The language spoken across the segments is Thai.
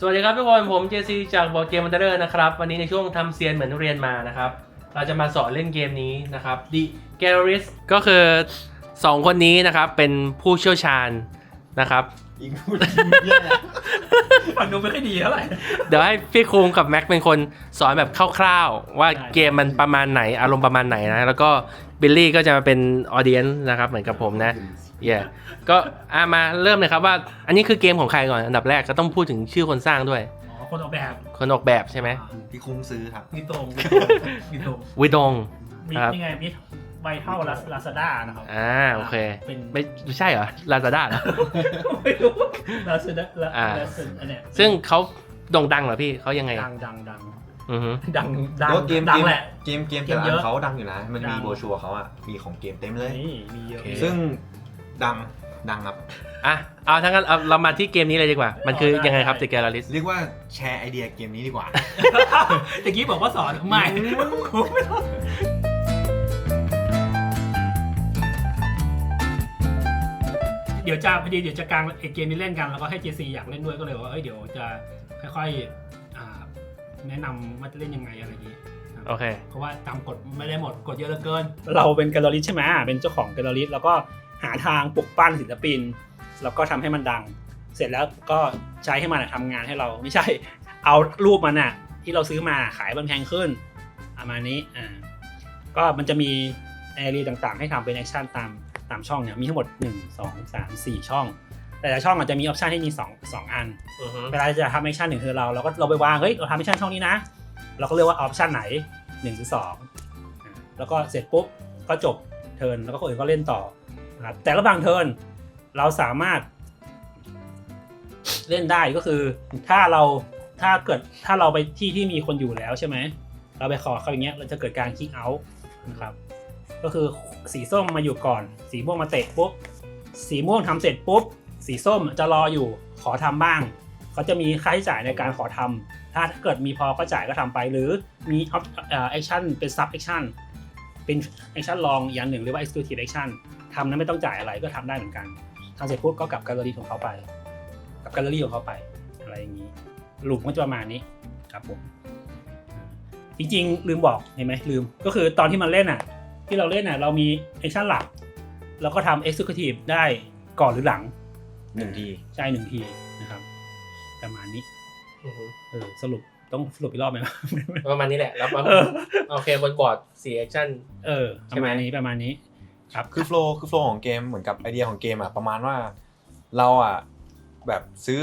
สวัสดีครับทุกคนผมเจซีจากบอร์เกมมันเตอร์นะครับ วันนี้ในช่วงทำเซียนเหมือนเรียนมานะครับ เราจะมาสอนเล่นเกมนี้นะครับ The Gallerist ก็คือ 2 คนนี้นะครับ เป็นผู้เชี่ยวชาญนะครับอีกพูดแย่ฟังดูไม่ค่อยดีเท่าไหร่เดี๋ยวให้พี่คุงกับแม็กเป็นคนสอนแบบคร่าวๆ ว่าได้เกมมันประมาณไหนอารมณ์ประมาณไหนนะ แล้วก็บิลลี่ก็จะมาเป็นออเดียนนะครับเหมือนกับผมนะ เย่ก็อะมาเริ่มเลยครับว่า อันนี้คือเกมของใครก่อน อันดับแรกก็ต้องพูดถึงชื่อคนสร้างด้วย อ๋อคนออกแบบคนออกแบบใช่ไหมพี่คุ้งซื้อครับ มีตรงมีตรงวิดง มีครับนี่ไงมีใบเท่าลาซาด้านะครับอ่าโอเค เป็นไม่ไม่ใช่เหรอลาซาด้าเหรอ ไม่รู้ลาซาด้าลาอ่าลาซาอันเนี้ยซึ่งเขาโด่งดังเหรอพี่เขายังไง ดังดังดังอือฮึดังดังแล้วเกมดัเกงมแหละ เกมเกมเกแต่มละเยอัอะนเขาดังอยู่นะ มันดัมีงโบรชัวร์เขาอะมีของเกมเต็มเลย นี่มีเยอะโอเคซึ่ง ดังดังครับ อะเอาทั้างนั้นเอาเรามาที่เกมนี้เลยดีกว่า มันคือยังไงครับ The Gallerist เรียกว่าแชร์ไอเดียเกมนี้ดีกว่า ตะกี้บอกว่าสอนไม่เดี๋ยวจะพอดีเดี๋ยวจะกลางไอเกมนี้เล่นกัน แล้วก็ให้เจซีอยากเล่นด้วยก็เลยว่าเอ้ยเดี๋ยวจะค่อยๆอ่าแนะนำว่าจะเล่นยังไงอะไรอย่างนี้ โอเค เพราะว่าตามกฎไม่ได้หมดกฎเยอะเหลือเกิน เราเป็นแกลเลอรี่ใช่ไหมเป็นเจ้าของแกลเลอรี่แล้วก็ หาทางปลุกปั้นศิลปิน แล้วก็ทำให้มันดัง เสร็จแล้วก็ใช้ให้มันทำงานให้เราไม่ใช่ เอารูปมันอะที่เราซื้อมาขายมันแพงขึ้นประมาณนี้อ่าก็มันจะมีแอเรียต่างๆ ให้ทำเป็นแอคชั่นตามตามช่องเนี่ยมีทั้งหมด 1 2 3 4 ช่อง แต่ละช่องอาจจะมีออปชันที่มี2 2อันอือฮึเวลาจะทำแอคชั่นหนึ่งคือเราเราก็เราไปวางเฮ้ยเราทำแอคชั่นช่องนี้นะ เราก็เลือกว่าออปชันไหนหนึ่งหรือสองอ่าแล้วก็เสร็จปุ๊บก็จบเทิร์นแล้วก็คนอื่นก็เล่นต่อ นะครับแต่ละบางเทิร์นเราสามารถ เล่นได้ก็คือ ถ้าเราถ้าเกิดถ้าเราไปที่ที่มีคนอยู่แล้วใช่ไหมเราไปขอเขาอย่างเงี้ยเราจะเกิดการคิกเอาท์นะครับ ก็คือสีส้มมาอยู่ก่อน สีม่วงมาเตะปุ๊บสีม่วงทำเสร็จปุ๊บ สีส้มจะรออยู่ขอทำบ้างเขาจะมีค่าใช้จ่ายในการขอทำถ้าเกิดมีพอก็จ่ายก็ทำไป หรือมีแอคชั่นเป็นซับแอคชั่นเป็นแอคชั่นลองอย่างหนึ่งหรือว่า exclusive action ทำนั้นไม่ต้องจ่ายอะไรก็ทำได้เหมือนกันทำเสร็จปุ๊บก็กลับแกลเลอรี่ของเขาไปกลับแกลเลอรี่ของเขาไป อะไรอย่างนี้หลุมก็จะประมาณนี้ครับผมจริงๆ ลืมบอกเห็นไหมลืม ก็คือตอนที่มันเล่นอะ ที่เราเล่นอะ เรามีแอคชั่นหลัก แล้วก็ทำ executive ได้ก่อนหรือหลังหนึ่งทีใช่หนึ่งทีนะครับ ประมาณนี้อือฮึเออสรุปต้องสรุปอีกรอบไหมวะประมาณนี้แหละแล้วเออโอเคบนบอร์ดสี่แอคชั่นเออใช่ประไหมมาณนี้ประมาณนี้ ครับคือโฟล์คือโฟล์ของเกมเหมือนกับไอเดียของเกมอะประมาณว่าเราอะแบบซื้อ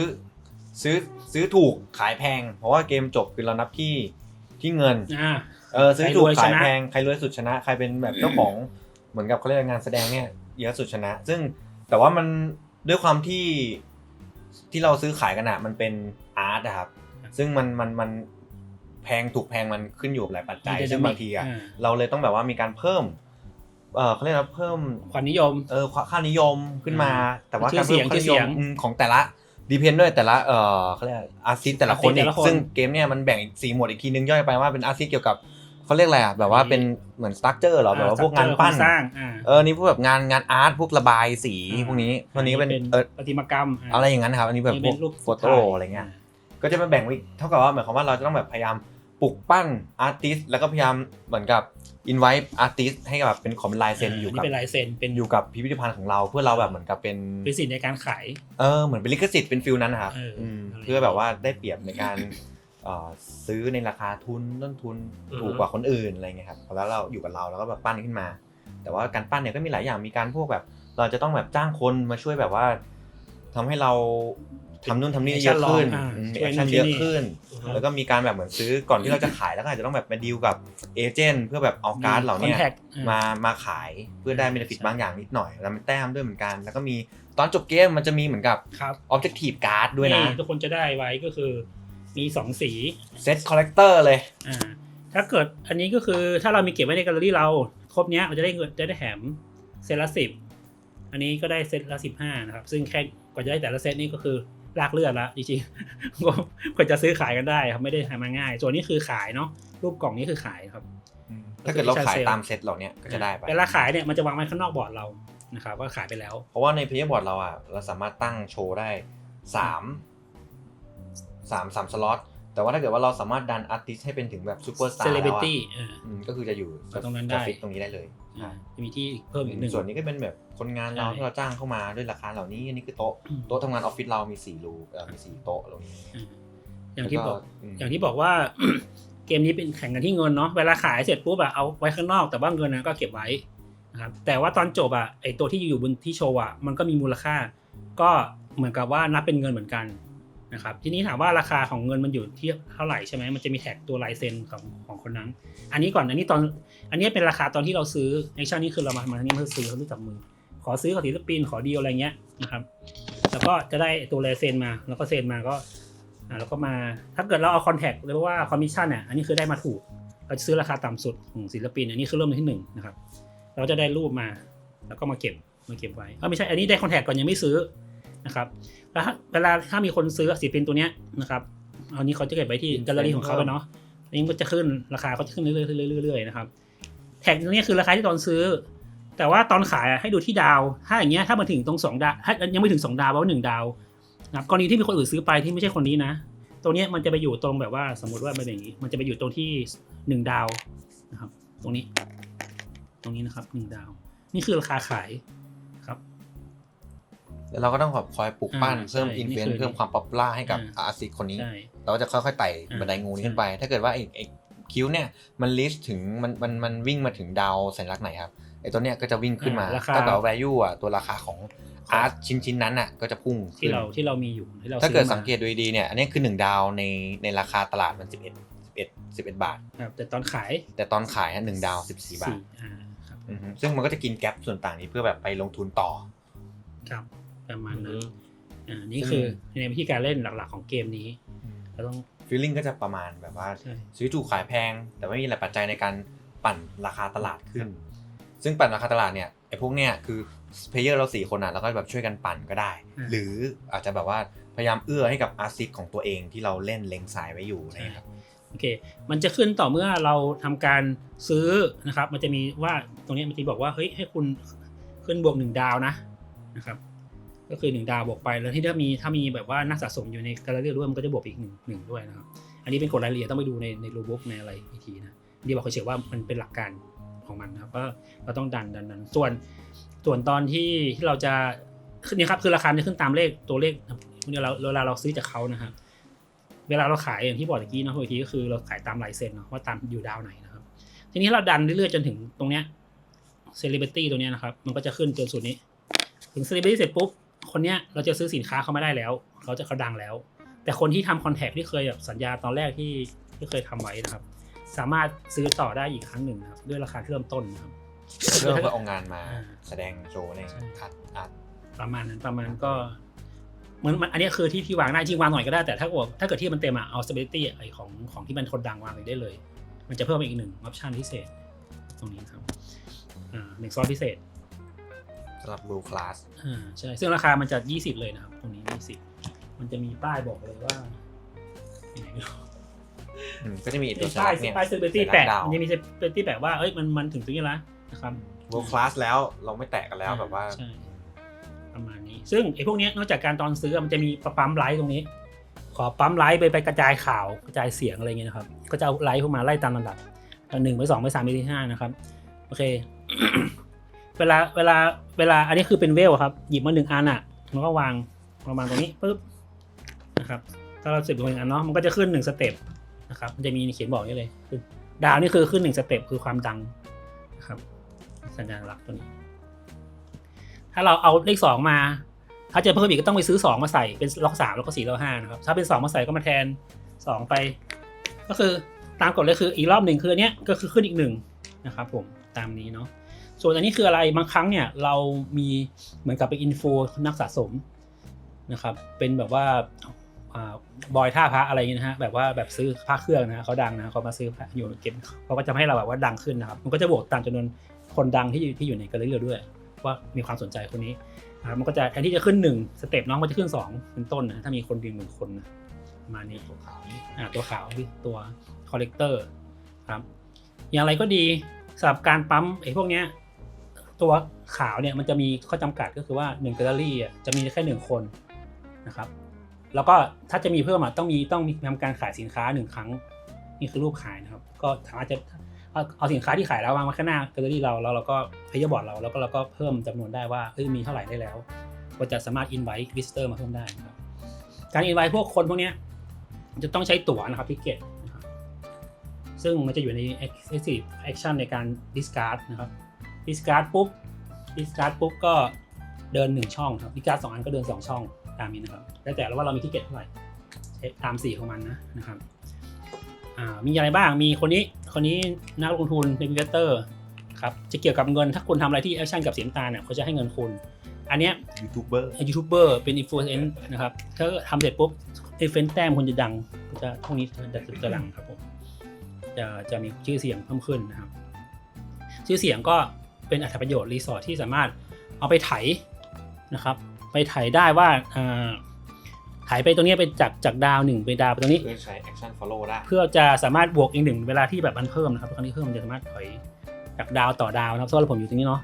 ซื้อซื้อถูกขายแพง เพราะว่าเกมจบคือเรานับที่ที่เงินอ่าเออซื้อถูกใครรวยชขายนะแพงใครรวยสุดชนะ ใครเป็นแบบเจ้าของเหมือนกับเขาเรียกว่างานแสดงเนี่ยเยอะสุดชนะ ซึ่งแต่ว่ามันด้วยความที่ที่เราซื้อขายกันอะมันเป็นอาร์ตอะครับ ซึ่งมันมันมันแพงถูกแพงมันขึ้นอยู่กับหลายปัจจัยมีซึ่ง dynamic บางทีอะอ่าเราเลยต้องแบบว่ามีการเพิ่ม เออเขาเรียกว่าเพิ่มความนิยมเออค่านิยมขึ้นมาอ่าแต่ว่าชื่การอเสีเพิ่ยมงค่าชื่อนิเสียยมงอืมของแต่ละดีเพนด้วยแต่ละเออเขาเรียกอาร์ติสแต่ละคน artist อีแต่กละคนซึ่งเกมเนี่ยมันแบ่งอีกสี่หมวดอีกทีนึงย่อยไปว่าเป็นอาร์ติสเกี่ยวกับเขาเรียกอะไรอะแบบว่าเป็นเหมือนสตั๊กเจอร์หรอแบบว่าพวกงานปั้นสร้างอ่าเออนี่พวกแบบงานงานอาร์ตพวกระบายสีอ่าพวกนี้พวกนี้ก็เป็นเป็นเออประติมากรรมาอะไรอย่างนั้นครับอันนี้แบบนี่พเป็วกนรูปโฟโต้อะไรเงี้ยก็จะมาแบ่งไว้เท่ากับว่าหมายความว่าเราจะต้องแบบพยายาม ปลุกปั้นอาร์ติสแล้วก็พยายามเหมือนกับอินไว e อาร์ติสให้กับแบบเป็นของเป็นลายเซ็นอยู่นี่กับเป็นลายเซ็นเป็นอยู่กับพิพิธภัณฑ์ของเรา เพื่อเราแบบเหมือนกับเป็นเป็นสิทธิ์ในการขายเออเหมือนเป็นลิขสิทธิ์เป็นฟิลนั้นนะครับเอออืมอะไรเพื่อแบบว่าได้เปรียบในการเอ่อซื้อในราคาทุนต้นทุนอือฮึถูกกว่าคนอื่นอะไรเงี้ยครับแล้วเราอยู่กับเราแล้วก็แบบปั้นขึ้นมา แต่ว่าการปั้นเนี่ยก็มีหลายอย่างมีการพวกแบบ เราจะต้องแบบจ้างคนมาช่วยแบบว่าทำให้เรา ทำนู่นทำนี่เยอะขึ้นอ่าอืมมีช่แอวยคชั่นนู่นเยอะที่นี่ขึ้นอือฮึแล้วก็มีการแบบเหมือนซื้อก่อนที่เราจะขายแล้วก็อาจจะต้องแบบมาดีลกับเอเจนต์เพื่อแบบเอาการ์ดเหล่าเนี้ย contact อ่มามาขายเพื่อได้เบนฟิตใช่บางอย่างนิดหน่อยแล้วมันแต้มด้วยเหมือนกัน แล้วก็มีตอนจบเกมมันจะมีเหมือนกับครับ Objective Card ด้วยนะทุกคนจะได้ไว้ก็คือมีสองสีเซตคอลเลกเตอร์เลยอ่าถ้าเกิดอันนี้ก็คือถ้าเรามีเก็บไว้ในแกลเลอรี่เรา ครบเนี้ยเราจะได้เงินจะได้แถมเซตละสิบอันนี้ก็ได้เซตละสิบห้านะครับ ซึ่งแค่กว่าจะได้แต่ละเซตนี่ก็คือ ลากเลือดละจริงๆก็กว่าจะซื้อขายกันได้ครับไม่ได้ทำมาง่ายส่วนนี้คือขายเนาะรูปกล่องนี้คือขายครับถ้าเกิดเราขายเซลล์ตามเซตเหล่าเนี้ยก็จะได้ไปเวลาขายเนี่ยมันจะวางไว้ข้างนอกบอร์ดเรานะครับว่าขายไปแล้ว เพราะว่าในเพย์บอร์ดเราอะเราสามารถตั้งโชว์ได้สามสามสามสล็อตแต่ว่าถ้าเกิดว่าเราสามารถดันอาร์ติสให้เป็นถึงแบบซูเปอร์สตาร์เซเลแล้วบริอะตี้อืมก็คือจะอยู่ตรงนั้นได้จะฟิกตรงนี้ได้เลย จะมีที่เพิ่มอีกหนึ่ง ส่วนนี้ก็เป็นแบบคนงานเราใช่ที่เราจ้างเข้ามาด้วยราคาเหล่านี้อันนี้คือโต๊ะอืม โต๊ะทำงานออฟฟิศเรามีสี่รูเอ่อมีสี่โต๊ะตรงนี้อ่าอย่างที่บอกแล้วมอย่างที่บอกว่า เกมนี้เป็นแข่งกันที่เงินเนาะเวลาขายเสร็จปุ๊บอะเอาไว้ข้างนอกแต่ว่าเงินนะก็เก็บไว้นะครับแต่ว่าตอนจบอะไอตัวที่อยู่บนที่โชว์อะมันก็มีมูลค่า ก็เหมือนกับว่านับเป็นเงินเหมือนกัน นะครับทีนี้ถามว่าราคาของเงินมันอยู่ที่เท่าไหร่ใช่ไหมมันจะมีแท็กตัวลายเซ็นของของคนนั้น อันนี้ก่อนอันนี้ตอนอันนี้เป็นราคาตอนที่เราซื้อในชั่นนี้คือเรามามาทางนี้เพื่อซื้อเขารู้จักมือ ขอซื้อขอศิลปินขอดีลอะไรเงี้ยนะครับแล้วก็จะได้ตัวลายเซ็นมา แล้วก็เซ็นมาก็แล้วก็มาถ้าเกิดเราเอาคอนแทคหรือว่าคอมมิชชั่นเนี่ยอันนี้คือได้มาถูก เราจะซื้อราคาต่ำสุดของศิลปิน อันนี้คือเริ่มที่หนึ่งนะครับเราจะได้รูปมา แล้วก็มาเก็บมาเก็บไว้เออไม่ใช่อันนี้ได้คอนแทคก่อนยังไม่ซื้อ นะครับแล้วถ้าเวลาถ้ามีคนซื้อศิลปินตัวเนี้ยนะครับอันนี้เขาจะเก็บไว้ที่แกลเลอรี่ของเขาไปเนาะอันนี้ก็จะขึ้นราคาก็จะขึ้นเรื่อยๆเรื่อยๆนะครับแท็กตัวเนี้ยคือราคาที่ตอนซื้อ แต่ว่าตอนขายอะให้ดูที่ดาว ถ้าอย่างเงี้ยถ้ามาถึงตรงสองดาวถ้ายังไม่ถึงสองดาวแปลว่าหนึ่งดาวนะครับกรณีที่มีคนอื่นซื้อไปที่ไม่ใช่คนนี้นะ ตัวเนี้ยมันจะไปอยู่ตรงแบบว่าสมมติว่ามันเป็นอย่างนี้ มันจะไปอยู่ตรงที่หนึ่งดาวนะครับ ตรงนี้ ตรงนี้นะครับหนึ่งดาว นี่คือราคาขายครับ แล้วเราก็ต้องแบบคอยปลูกปั้นอ่าเพิ่มใช่อินฟลูเอนนี่คือซ์เพิ่มความป๊อปปูล่าให้กับอ่าอาร์ติสคนนี้ใช่เราก็จะค่อยๆไต่อ่าบันไดงูนี้ใช่ขึ้นไป ถ้าเกิดว่าไอ้ไอ้คิ้วเนี่ยมันลิสต์ถึงมันมันมันวิ่งมาถึงดาวสัญลักษณ์ไหนครับไอ้ตัวเนี้ยก็จะวิ่งขึ้นมาอ่าราคาถ้าเกิดว่า value อะตัวราคาของอาร์ตชิ้นชิ้นๆนั้นอะก็จะพุ่งที่ขึ้นเราที่เรามีอยู่ที่เราถ้าเกิดซื้อมสังเกตดูดีๆเนี่ยอันนี้คือหนึ่งดาวในในราคาตลาดมันสิบเอ็ดสิบเอ็ดสิบเอ็ดบาทครับแต่ตอนขายแต่ตอนขายฮะหนึ่งดาวสิบสี่บาทอ่าครับอือฮึซึ่งมันก็จะกินแกลบส่วนต่างนี้เพื่อแบบไปลงทุนต่อครับ ประมาณนั้นอืมอ่านี่คือในวิธีการเล่นหลักๆของเกมนี้เราต้องฟีลลิ่งก็จะประมาณแบบว่าใช่ซื้อถูกขายแพง แต่ไม่มีอะไรปัจจัยในการปั่นราคาตลาดขึ้น ซึ่งปั่นราคาตลาดเนี่ยไอ้พวกเนี้ยคือเพลเยอร์เราสี่คนอะแล้วก็แบบช่วยกันปั่นก็ได้อ่าหรืออาจจะแบบว่าพยายามเอื้อให้กับอาร์ติสของตัวเองที่เราเล่นเล็งสายไว้อยู่นะครับโอเค มันจะขึ้นต่อเมื่อเราทำการซื้อนะครับ มันจะมีว่าตรงนี้มันจะบอกว่าเฮ้ยให้คุณขึ้นบวกหนึ่งดาวนะนะครับ ก็คือหนึ่งดาวบวกไป แล้วที่ถ้ามีถ้ามีแบบว่านักสะสมอยู่ในแกลเลอรี่ด้วยมันก็จะบวกอีกหนึ่งหนึ่งด้วยนะครับ อันนี้เป็นกฎรายละเอียดต้องไปดูในในรูบุ๊กในอะไรอีกทีนะดีบอกเฉยๆว่ามันเป็นหลักการของมันนะครับก็เราต้องดันดันดันส่วนส่วนตอนที่ที่เราจะนี่ครับคือราคาจะขึ้นตามเลขตัวเลขเวลาเวลาเราซื้อจากเขานะครับเวลาเราขายอย่างที่บอกเมื่อกี้เนาะบางทีก็คือเราขายตามลายเซ็นเนาะว่าตามอยู่ดาวไหนนะครับ ทีนี้เราดันเรื่อยๆจนถึงตรงเนี้ยเซเลบริตี้ตรงเนี้ยนะครับ มันก็จะขึ้นจนสุดนี้ ถึงเซเลบริตี้เสร็จปุ๊บ คนเนี้ยเราจะซื้อสินค้าเขาไม่ได้แล้วเขาจะเขาดังแล้ว แต่คนที่ทำคอนแทคที่เคยแบบสัญญาตอนแรกที่ที่เคยทำไว้นะครับ สามารถซื้อต่อได้อีกครั้งหนึ่งนะครับ ด้วยราคาที่เริ่มต้นนะครับเพื่อเพื่อเอางานมาอ่าแสดงโชว์ในใช่ทัดอาร์ตประมาณนั้นประมาณก็เหมือนมันอันนี้คือที่ที่วางได้จริงวางหน่อยก็ได้แต่ถ้าเกิดถ้าเกิดที่มันเต็มอะเอา stability ไอของของที่มันคนดังวางไปได้เลย มันจะเพิ่มมาอีกหนึ่งออปชันพิเศษตรงนี้ครับอ่าหนึ่งซอสพิเศษ สำหรับ blue class อ่าใช่ ซึ่งราคามันจะ 20 เลยนะครับ ตรงนี้ 20 มันจะมีป้ายบอกเลยว่ายังไงไม่รู้อืมก็จะมีอีกตัวมีสป้าลัยกเนี่ย ป้าย stability สัญลักษณ์แปะดาว มันจะมี stability แปะว่าเอ้ยมันมันถึงตรงนี้แล้วนะครับ blue class แล้วเราไม่แตะกันแล้วแบบว่า ใช่ประมาณนี้ ซึ่งไอ้พวกเนี้ยนอกจากการตอนซื้อมันจะมีปั๊มไลท์ตรงนี้ ขอปั๊มไลท์ไปไปกระจายข่าวกระจายเสียงอะไรเงี้ยนะครับ ก็จะเอาไลท์พวกมาไล่ตามลำดับหนึ่งไปสองไปสามไปที่ห้านะครับ โอเค เวลาเวลาเวลาอันนี้คือเป็นเวลครับ หยิบมาหนึ่งอันอะแล้วก็วางวางตรงนี้ปุ๊บนะครับถ้าเราเสียบลงหนึ่งอันเนาะมันก็จะขึ้นหนึ่งสเต็ปนะครับมันจะมีเขียนบอกนี่เลยคือดาวนี่คือขึ้นหนึ่งสเต็ปคือความดังนะครับ สัญลักษณ์ตัวนี้ ถ้าเราเอาเลขสองมา ถ้าจะเพิ่มอีกก็ต้องไปซื้อสองมาใส่เป็นล็อกสามแล้วก็สี่แล้วห้านะครับถ้าเป็นสองมาใส่ก็มาแทนสองไป ก็คือตามกฎเลยคืออีกรอบหนึ่งคืออันเนี้ยก็คือขึ้นอีกหนึ่งนะครับ ผมตามนี้เนาะ ส่วนอันนี้คืออะไรบางครั้งเนี่ยเรามีเหมือนกับเป็นอินโฟนักสะสมนะครับเป็นแบบว่าบอยท่าพระอะไรอย่างเงี้ยนะฮะแบบว่าแบบซื้อพระเครื่องนะเขาดังนะเขามาซื้อพระอยู่เก็บเขาก็จะให้เราแบบว่าดังขึ้นนะครับมันก็จะบวกตามจำนวนคนดังที่อยู่ที่อยู่ในกรี่เราด้วย ว่ามีความสนใจคนนี้นะครับมันก็จะแทนที่จะขึ้นหนึ่งสเต็ปน้องมันจะขึ้นสองเป็นต้นนะถ้ามีคนดูหมื่นคนนะมาณนี้ตัวขาวอ่าตัวขาวตัวคอลเลกเตอร์ครับอย่างไรก็ดีสำหรับการปั๊มไอ้พวกเนี้ย ตัวขาวเนี่ยมันจะมีข้อจำกัดก็คือว่าหนึ่งแกลเลอรี่จะมีแค่หนึ่งคนนะครับ แล้วก็ถ้าจะมีเพิ่มอะต้องมีต้องมีทำการขายสินค้าหนึ่งครั้งนี่คือรูปขายนะครับ ก็สามารถจะเอาเอาสินค้าที่ขายแล้ววางมาข้างหน้าแกลเลอรี่เราแล้วเราก็พยบอร์ดเราแล้วก็เราก็เพิ่มจำนวนได้ว่าเอ้ยมีเท่าไหร่ได้แล้ว ก็จะสามารถ invite visitor มาเพิ่มได้นะครับการ invite พวกคนพวกเนี้ยจะต้องใช้ตั๋วนะครับทิเก็ตซึ่งมันจะอยู่ใน active action ในการ discard นะครับ discard ปุ๊บ discard ปุ๊บก็เดินหนึ่งช่องครับ discard สองอันก็เดินสองช่องตามนี้นะครับแล้วแต่ว่าเรามีทิเก็ตเท่าไหร่ใช้ตามสีของมันนะนะครับอ่ามีอะไรบ้างมีคนนี้คนนี้นักลงทุนเป็น investor ครับจะเกี่ยวกับเงินถ้าคุณทำอะไรที่ action กับสีน้ำตาลเนี่ยเขาจะให้เงินคุณ อันเนี้ยยูทูบเบอร์ยูทูบเบอร์เป็นอินฟลูเอนซ์นะครับถ้าทำเสร็จปุ๊บไอ้เฟนแต้มคนจะดังก็จะพวกนี้จะจะจะดังครับผมจะจะมีชื่อเสียงเพิ่มขึ้นนะครับ ชื่อเสียงก็ เป็นอัตประโยชน์รีสอร์ทที่สามารถเอาไปไถนะครับ ไปไถได้ว่าอ่าไถไปตรงนี้ไปจากจากดาวหนึ่งไปดาวไปตรงนี้ เพื่อใช้ action follow ได้ เพื่อจะสามารถบวกอีกหนึ่งเวลาที่แบบมันเพิ่มนะครับครั้งนี้เพิ่มมันจะสามารถถอยจากดาวต่อดาวนะครับเพราะว่าผมอยู่ตรงนี้เนาะ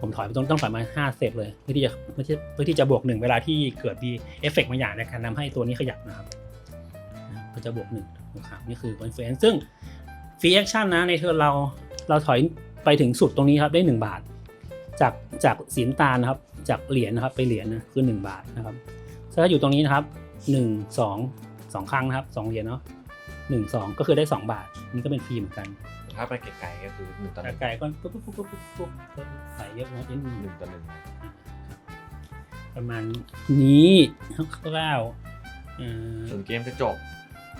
ผมถอยไปต้องต้องถอยมาห้าสเต็ปเลยเพื่อที่จะเพื่อที่เพื่อที่จะบวกหนึ่งเวลาที่เกิดมีเอฟเฟกต์บางอย่างในการทำให้ตัวนี้ขยับนะครับนะก็จะบวกหนึ่งนะครับนี่คือ confluence ซึ่งฟรีแอคชั่นนะในเทอร์นเราเราถอย ไปถึงสุดตรงนี้ครับได้หนึ่งบาท จากจากสีน้ำตาลนะครับ จากเหรียญนะครับไปเหรียญนะคือหนึ่งบาทนะครับถ้าอยู่ตรงนี้นะครับหนึ่งสองสองครั้งนะครับสองเหรียญเนาะหนึ่งสองก็คือได้สองบาท นี่ก็เป็นฟรีเหมือนกัน ถ้าไปไกลๆก็คือหนึ่งต่อหนึ่งไก่ก็ปุ๊บปุ๊บปุ๊บปุ๊บปุ๊บปุ๊บใส่เยอะนะเอ็นหนึ่งต่อหนึ่งประมาณนี้คร่าวๆเอ่อส่วนเกมจะจบ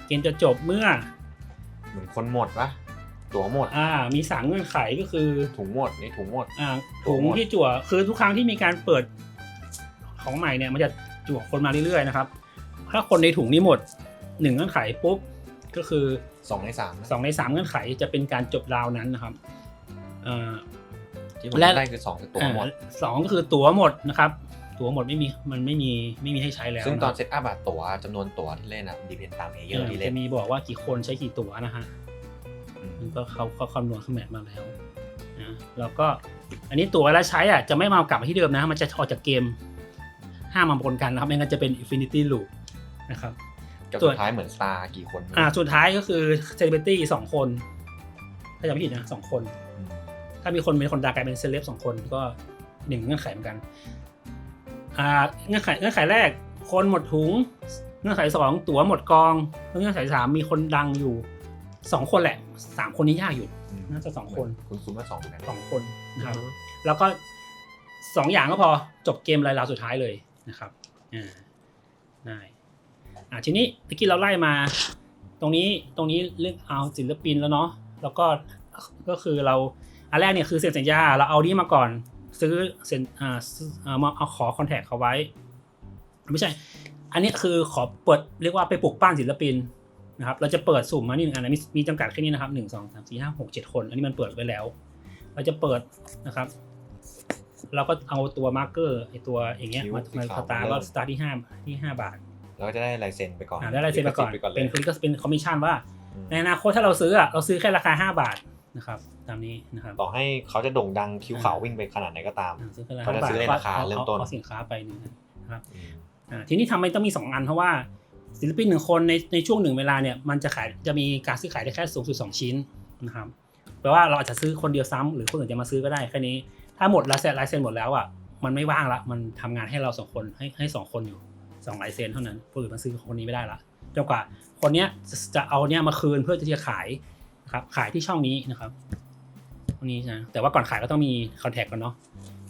เกมจะจบเมื่อ เหมือนคนหมดปะ ตั๋วหมด อ่า มีสามเงื่อนไขก็คือ ถุงหมดนี่ถุงหมด อ่า ถุงที่จั่ว คือทุกครั้งที่มีการเปิดของใหม่เนี่ย มันจะจั่วคนมาเรื่อยๆนะครับ ถ้าคนในถุงนี้หมดหนึ่งเงื่อนไขปุ๊บ ก็คือสองในสามนะสองในสามเงื่อนไขจะเป็นการจบราวนั้นนะครับอ่าที่ผมและได้คือสองคือตั๋วหมดอ่าสองก็คือตั๋วหมดนะครับ ตั๋วหมดไม่มีมันไม่มีไม่มีให้ใช้แล้วซึ่งตอนนะเซตอัพอะตั๋วจำนวนตั๋วที่เล่นอะดีเพนตามเพลเยอร์ที่เล่จะนมีบอกว่ากี่คนใช้กี่ตั๋วนะฮะอื มมันก็เขาเขาคำนวณขึ้นมาแล้วนะแล้วก็อันนี้ตั๋วเวลาใช้อะจะไม่มากลับมาที่เดิมนะ มันจะออกจากเกมห้ามมาปนกันนะครับไม่งั้นจะเป็น Infinity Loop นะครับกับตัวสุดท้ายเหมือนสตาร์กี่คนไม่รู้อ่า สุดท้ายก็คือ Celebrity สองคน ถ้าจำไม่ผิดนะสองคนอืมถ้ามีคนเป็นคนดังกลายเป็นเซเลบสองคนก็หนึ่งเงื่อนไขเหมือนกัน อ่า เงื่อนไขเงื่อนไขแรก คนหมดถุง เงื่อนไขสองตั๋วหมดกองแล้วเงื่อนไขสามมีคนดังอยู่ สองคนแหละสามคนนี้ยากอยู่อืมน่าจะสองคนคุณซูมมาสองคนสองคนนะครับแล้วก็สองอย่างก็พอจบเกมรายราวสุดท้ายเลยนะครับอ่าได้อ่าทีนี้เมื่อกี้เราไล่มา ตรงนี้ตรงนี้เรื่องเอาศิลปินแล้วเนาะแล้วก็ก็คือเราอันแรกเนี่ยคือเซ็นสัญญาเราเอานี้มาก่อน ซื้อเซ็นอ่าซื้ออ่ามาเอาขอคอนแทคเขาไว้ ไม่ใช่ อันนี้คือขอเปิดเรียกว่าไปปลุกปั้นศิลปิน นะครับเราจะเปิดสุ่มมานี่หนึ่งอันนะมีมีจำกัดแค่นี้นะครับหนึ่งสองสามสี่ห้าหกเจ็ดคน อันนี้มันเปิดไว้แล้ว เราจะเปิดนะครับ เราก็เอาตัวมาร์กเกอร์ไอตัวอย่างเงี้ยมามาสตาร์ก็สตาร์ที่ห้าที่ห้าบาทแล้วก็จะได้ลายเซ็นไปก่อนอ่าได้ลายเซ็นมาก่อนลิขสิทธิ์ไปก่อนเลเป็นยคือก็เป็นคอมมิชชั่นว่า อืมในอนาคตถ้าเราซื้ออะเราซื้อแค่ราคา 5 บาทนะครับตามนี้นะครับต่อให้เขาจะโด่งดังคิ้วขาววิ่งไปขนาดไหนก็ตาม อ่าซื้อแค่ราเขาคาจะบาทซื้อในราคาก็เริ่มต้น เอาสินค้าไปหนึ่งนะครับอืมอ่าทีนี้ทำไมต้องมี 2 อันเพราะว่า ศิลปินหนึ่งคนในในช่วงหนึ่งเวลาเนี่ยมันจะขายจะมีการซื้อขายได้แค่สูงสุด2ชิ้นนะครับแปลว่าเราอาจจะซื้อคนเดียวซ้ำหรือคนอื่นจะมาซื้อก็ได้แค่นี้ ถ้าหมดลายเซ็นลายเซ็นหมดแล้วอะมันไม่ว่างละมันทำงานให้เราสองคนให้ให้สองคนอยู่สองลายเซ็นเท่านั้นคนอื่นมาซื้อของคนนี้ไม่ได้ละจนกว่าคนเนี้ยจะจะเอาเนี้ยมาคืนเพื่อที่จะขายนะครับขายที่ช่องนี้นะครับตรงนี้นะแต่ว่าก่อนขายก็ต้องมีคอนแทคก่อนเนาะ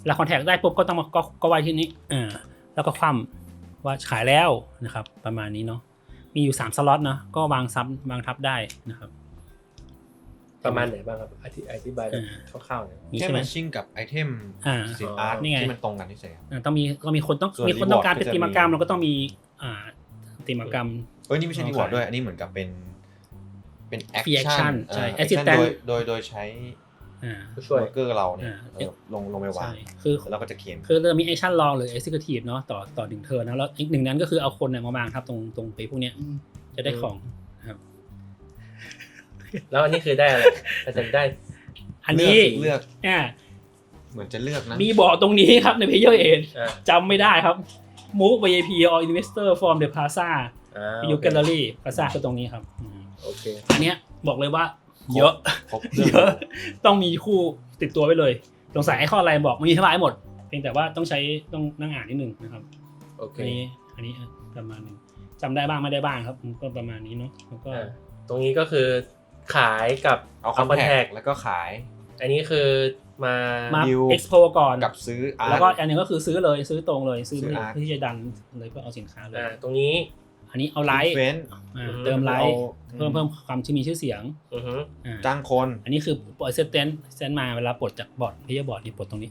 แล้วคอนแทคได้ปุ๊บก็ต้องมาก็ก็ไว้ที่นี้อ่าแล้วก็คว่ำ ว่าขายแล้วนะครับ ประมาณนี้เนาะมีอยู่สามสล็อตเนาะก็วางซ้ำวางทับได้นะครับ ประมาณไหนบ้างครับอธิอธิบายแบบอ่าคร่าวๆหน่อยนี่แค่ใช่ไหมแมชชิ่งกับไอเทมอ่าสินอาร์ตนี่ไง ที่มันตรงกันที่เฉยอ่าต้องมีก็มีคนต้องส่วนมีคนต้องการ reward เป็นก็จะติมากรรมมีเราก็ต้องมีอ่าติมากรรม เอ้ยนี่ไม่ใช่โอเครีวอร์ดด้วย อันนี้เหมือนกับเป็นเป็นแอค Free ชั่ action นใช่แอคชั่น assistant โดยโดยโดยใช้อ่า ผู้ช่วยเวิร์กเกอร์เราเนี่ยอ่าเออลงลงไปวางใช่คือแล้วเราก็จะเขียนคือเรามี action long หรือ executive เนาะต่อต่อหนึ่งเทิร์นนะแล้วอีกหนึ่งนั้นก็คือเอาคนเนี่ยมาวางทับตรงตรงไปพวกเนี้ยจะได้ของนะครับ แล้วอันนี้คือได้อะไรเราจะได้ อันนี้เลือกอ่าเหมือนจะเลือกนะ มีบอกตรงนี้ครับใน player aid อ่าจำไม่ได้ครับ move VIP or investor from the plaza อ่าไปอยู่โอเค gallery plaza คือตรงนี้ครับอืมโอเคอันเนี้ยบอกเลยว่า เยอะครบเรื่องเยอะ ต้องมีคู่ติดตัวไว้เลยสงสัยไอคอนอะไรบอกมีทั้งหลายหมด เพียงแต่ว่าต้องใช้ต้องนั่งอ่านนิดนึงนะครับโอเคอันนี้อันนี้อะประมาณหนึงจำได้บ้างไม่ได้บ้างครับก็ประมาณนี้เนาะแล้วก็อ่าตรงนี้ก็คือขายกับ เอาคอนคอนแทแทคคแล้วก็ขาย อันนี้คือมามา ดิว expo ก่อน กับซื้ออาร์ต แล้วก็อันหนึงก็คือซื้อเลยซื้อตรงเลยซื้อซื้อเพื่ออาร์ต ที่จะดันเลยเพื่อเอาสินค้าเลย อ่าตรงนี้ อันนี้เอาไลท์เว้นอ่าอืมเติมไลเอาท์เพิ่มเพิ่มความที่มีชื่อเสียงอือฮึอ่าจ้างคนอันนี้คือปล่อยเซตเตนเซนมาเวลาปลดจากบอร์ดเพย์บอร์ดนี่ปลดตรงนี้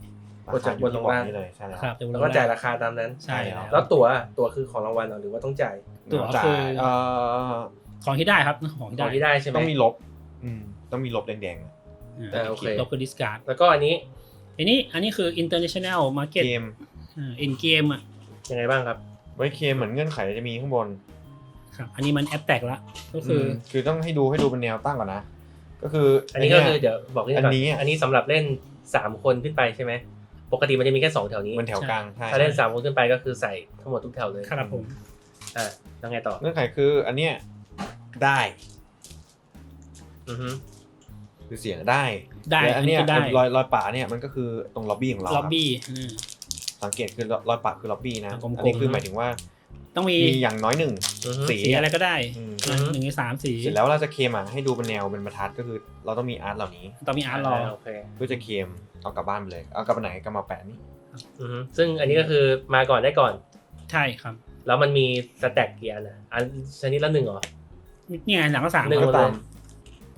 กดจากบนลงล่างนี่เลยใช่แล้วครับแล้วก็จ่ายราคาตามนั้น ใช่แล้แล้ววแล้วตั๋วตั๋วคือของรางวัลเหรอหรือว่าต้องจ่ายตั๋วจ่าคืยอเอ่อของที่ได้ครับของที่ขอได้งที่ได้ใช่ไหม ต้องมีลบ อืมต้องมีลบแดงๆอะอ่าโอเคเราคือดิสการ์ดแล้วก็อันนี้อันนี้อันนี้คือ international market เกมอ่า in เกมอะยังไงบ้างครับ ไว้เคมเหมือนเงื่อนไขจะมีข้างบน ครับ อันนี้มันแอปแตกละก็คือมคือต้องให้ดูให้ดูเป็นแนวตั้งก่อนนะ ก็คืออัอันนี้ก็คือเดี๋ยวบอกนี่ก่อนอันนี้อันนี้สำหรับเล่นสามคนขึ้นไปใช่ไหมปกติมันจะมีแค่สองแถวนี้มันแถวกลางใช่ถ้าเล่นสามคนขึ้นไปก็คือใส่ทั้งหมดทุกแถวเลยครับผมอ่าแล้วไงต่อเงื่อนไขคืออันเนี้ยได้อือฮึคือเสียงได้ได้และอัอันนนี้เนี้ยก็ได้รอยรอยป่าเนี่ยมันก็คือตรงล็อบบี้ของเราล็อบบี้ครัสังเกตคือรอยป่าคือล็อบบี้นะกลมๆอันนี้คือนะหมายถึงว่า ต้องมีมีอย่างน้อยหนึ่ง อือฮึ สี สีอะไรก็ได้อืมนะหนึ่งในสามสีเสร็จแล้วเราจะเคมอะให้ดูเป็นแนวเป็นบรรทัดก็คือ เราต้องมีอาร์ตเหล่านี้ต้องมีอาร์ตรอโอเคเพื่อจะเคมเอากลับบ้านไปเลยเอากลับไปไหนกลับมาแปะนี่อือฮึซึ่งอันนี้ก็คือมาก่อนได้ก่อน ใช่ครับแล้วมันมีสแต็กกี่อันอะอันชนิดละหนึ่งเหรอ นี่ไงหลังก็สามหนึ่งคก็รับตาม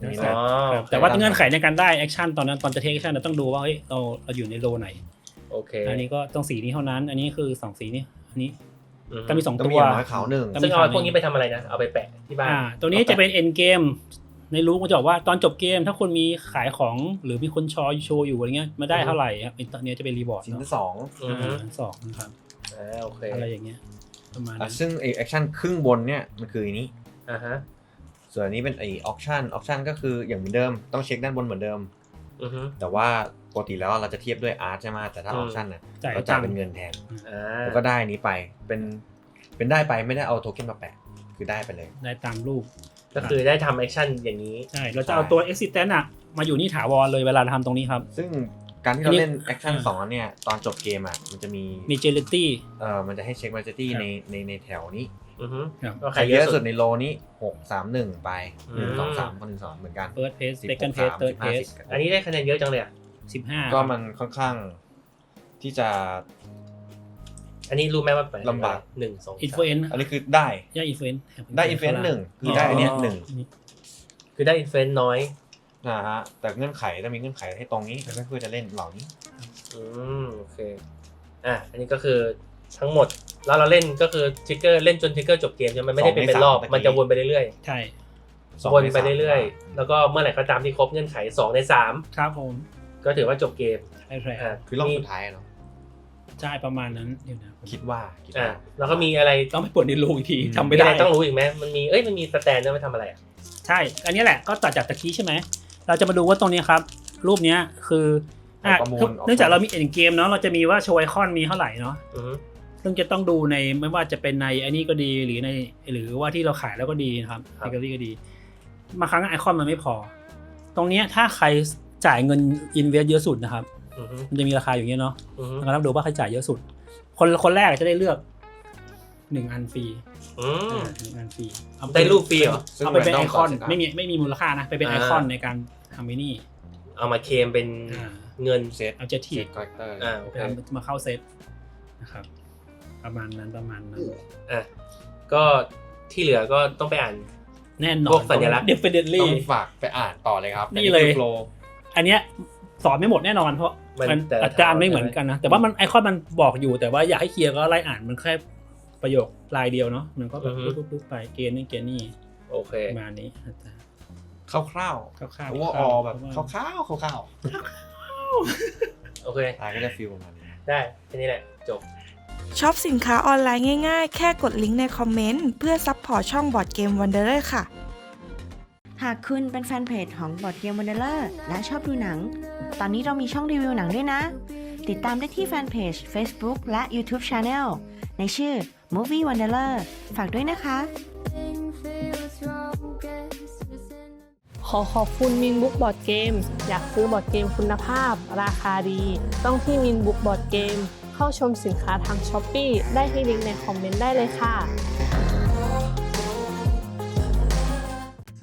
นี่อ๋นะอครับโอเคแต่ว่าเงื่อนไขในการได้แอคชั่นตอนนั้นตอนจะเทคแอคชั่นเราต้องดูว่าเฮ้ยเราเราอยู่ในโลไหน โอเคอันนี้ก็ต้องสีนี้เท่านั้น อันนี้คือสองสีนี้ อันนี้อือฮึ ก็มีสองต้องตัมีวอย่างน้อยขาวหนึ่งต้องซึ่งเอาพวกนี้ไปทำอะไรนะ เอาไปแปะที่บ้านอ่าตัวนี้จะเป็นเอ็นเกมในรู้มันจะบอกว่าตอนจบเกมถ้าคุณมีขายของหรือมีคนชอโชว์อยู่อะไรเงี้ยมาได้เท่าไหร่ครับไอ้ตอนนี้จะเป็นรีบอร์ดชิ้นเนาะที่สองอือฮึอ่าสองนะครับอ่าโอเคอะไรอย่างเงี้ยประมาณอะนั้นซึ่งไอแอคชั่นครึ่งบนเนี่ยมันคืออันนี้อ่าฮะส่วนอันนี้เป็นไอออคชั่นออคชั่นก็คืออย่างเหมือนเดิม ต้องเช็คด้านบนเหมือนเดิมอือฮึแต่ว่า ปกติแล้วเราจะเทียบด้วยอาร์ตใช่ไหมแต่ถ้าอือมอคชั่นน่ะจ่ายเราตัจ่ายงค์เป็นเงินแทนอ่าแล้วก็ได้อันนี้ไปเป็นเป็นได้ไปไม่ได้เอาโทเค็นมาแปะคือได้ไปเลย ได้ตามรูป ก็คือได้ทำแอคชั่นอย่างนี้ใช่เราจะเอาตัว existent อะมาอยู่นี่ถาวรเลยเวลาทำตรงนี้ครับ ซึ่งการที่อันเรานี้เล่นแอคชั่นอ่าสองอันเนี่ยตอนจบเกมอะมันจะมีมี agility เอ่อมันจะให้เช็คมาจตี้ครับในในในแถวนี้อือฮึครับก็ใคใครรเยเยอะอะสุสุดดในโลนี้หกสามหนึ่งไปหนึ่งอืมสองสามคนหนึ่งสองเหมือนกัน first pace สิบหก second สาม pace third สิบห้า pace สิบอันนี้ได้คะแนนเยอะจังเลยอะ สิบห้าก็มันค่อนข้าง ที่จะ อันนี้รู้ไหมว่าแปะลำบาก หนึ่งสองอินฟสามลูเอนซ์อันนี้คือได้ย่าอินฟลูเอนซ์ได้อินเฟนหนึ่งคือได้อันเนี้ยหนึ่งคือได้อินเฟนน้อยนะฮะแต่เงื่อนไขต้องมีเงื่อนไขให้ตรงนี้แล้วก็เพื่อจะเล่นเหล่านี้ อืมโอเคอะอันนี้ก็คือทั้งหมดแล้วเราเล่นก็คือทริกเกอร์เล่นจนทริกเกอร์จบเกมใช่ไหมไม่ได้เป็นเป็นรอบมันจะวนไปเรื่อยใช่สองๆวนในไปสามเรื่อยๆแล้วก็เมื่อไหร่ก็ตามที่ครบเงื่อนไขสองในสามครับผม ก็ถือว่าจบเกมใช่ใช่อะคือรอบมีสุดท้ายอะเนาะใช่ประมาณนั้นเดี๋ยวนะผมคิดว่าคิดอะว่าแล้วก็มีอะไรต้องไปปวดในรูอีกทีอืมทำมีไม่อะได้ไรต้องรู้อีกไหมมันมีเอ้ยมันมีสแตนด้วยไม่ทำอะไรอะใช่ อันนี้แหละก็ต่อจากตะกี้ใช่ไหม เราจะมาดูว่าตรงนี้ครับ รูปเนี้ยคืออะประมูลเนื่องจากเรามีเอ็นเกมเนาะ เราจะมีว่าโชว์ไอคอนมีเท่าไหร่เนาะ อือฮึซึ่งจะต้องดูในไม่ว่าจะเป็นในอันนี้ก็ดีหรือในหรือว่าที่เราขายแล้วก็ดีนะครับในแกลเลอรี่ก็ดีบางครั้งไอคอนมันไม่พอ ตรงเนี้ยถ้าใคร จ่ายเงินอินเวสเยอะสุดนะครับอือฮึมันจะมีราคาอย่างเงี้ยเนาะอือฮึเราก็ต้องดูว่าใครจ่ายเยอะสุด คนคนแรกจะได้เลือกหนึ่งอันฟรีอืมหนึ่งอันฟรีเอาได้รูปฟรีเหรอเอาไปเป็นซึ่ไองคอนต่อจากไม่มีไม่มีมูลค่านะไปเป็นไออ่าคอนในการทำไอ้นี่เอามาเคลมเป็นอ่าเงิน เซตเอาเจทีเซตคอร์เตอร์อ่าโอเค มาเข้าเซตนะครับ ประมาณนั้นประมาณนั้น อะก็ที่เหลือก็ต้องไปอ่าน แน่นอนพวกสัญลักษณ์ เดฟเฟเดต้ลี่องฝากไปอ่านต่อเลยครับนี่เลยโฟล อันเนี้ยสอนไม่หมดแน่นอนเพราะมันมันแต่ละอาจารย์ไม่ใช่ไหมเหมือนกันนะแต่ว่ามันไอคอนมันบอกอยู่แต่ว่าอยากให้เคลียร์ก็ไล่อ่านมันแค่ประโยคลายเดียวเนาะมันก็แบบปุ๊บๆๆไปเกณฑ์นี่เกณฑ์นี่โอเคประมาณนี้อาจารย์คร่าวคร่าวๆๆเพราะว่าออแบบเพคราะว่าร่าวๆคร่าวโอเคๆตายก็จะฟีลประมาณนี้ ได้แค่นี้แหละจบ ช็อปสินค้าออนไลน์ง่ายๆ แค่กดลิงก์ในคอมเมนต์ เพื่อซัพพอร์ตช่องบอร์ดเกมวันเดอร์ค่ะ หากคุณเป็นแฟนเพจของบอดเกมวันเดอร์และชอบดูหนัง ตอนนี้เรามีช่องรีวิวหนังด้วยนะ ติดตามได้ที่แฟนเพจ Facebook และ YouTube Channel ในในชื่อ Movie Wanderer ฝากด้วยนะคะ ขอขอบคุณมินบุ๊กบอร์ดเกมอยากซื้อบอร์ดเกมคุณภาพ ราคาดี ต้องที่มินบุ๊กบอร์ดเกมเข้าชมสินค้าทางช้อปปีได้ที่ลิงก์ในคอมเมนต์ได้เลยค่ะ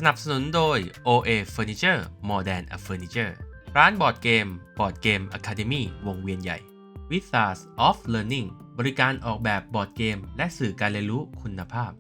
สนับสนุนโดย OA Furniture More Than a Furniture ร้านบอร์ดเกม บอร์ดเกม Academy วงเวียนใหญ่ w i t h a s of Learning บริการออกแบบบอร์ดเกม และสื่อการเรียนรู้คุณภาพ